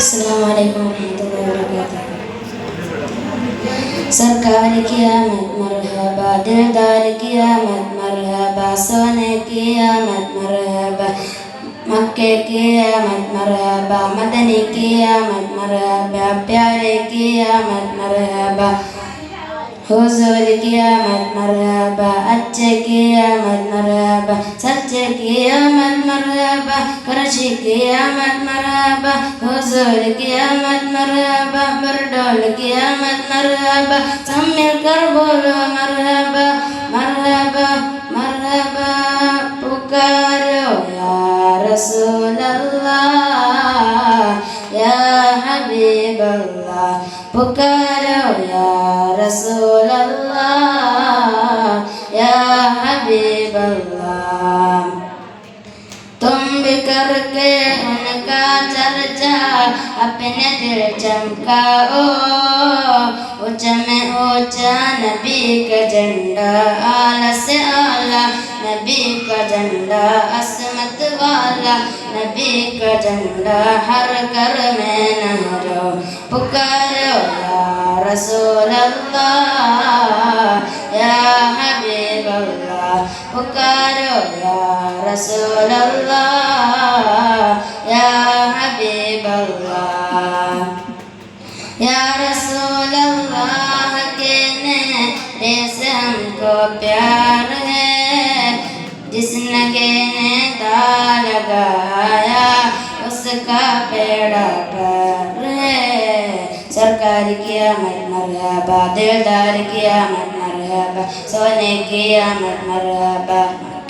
السلام علیکم ورحمۃ اللہ وبرکاتہ۔ سرکار کی آمد، مرحبا، دلدار کی آمد، مرحبا، سونے کی آمد، مرحبا، مکے کی آمد، مرحبا، مدنی کی آمد، مرحبا، پیارے کی آمد، مرحبا، حضور کی آمد، مرحبا، اچھے کی آمد، مرحبا، سچے کی آمد، مرحبا فرج قیامت مرحبا حضور قیامت مرحبا بردول قیامت مرحبا سب مل کر بولو مرحبا مرحبا مرحبا پکارو یا رسول اللہ یا حبیب اللہ پکارو یا رسول اللہ تم بھی کر کے ان کا چرچا اپنے دل چمکاؤ، اوچا میں اوچا نبی کا جنڈا آلہ سے آلہ نبی کا جنڈا اسمت والا نبی کا جنڈا ہر گھر میں نہرو پکار اللہ رسول اللہ، یا حبیب اللہ پکار اللہ رسول اللہ یا حبیب اللہ یا رسول اللہ کے نیرے سے ہم کو پیار ہے جس نے کے نیتا لگایا اس کا پیڑا پر ہے سرکار کی مر مرحبا دلدار کی مر مرحبا سونے کیا مر مرحبا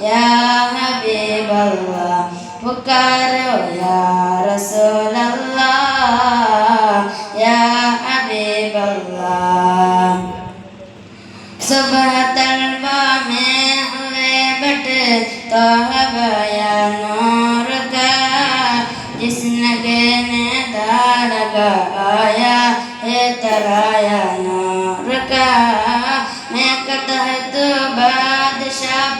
ya habib allah pukar ya rasul ya habib allah subhatal ba me bat to ya nur ka ne daraga aaya hai taraya nur ka main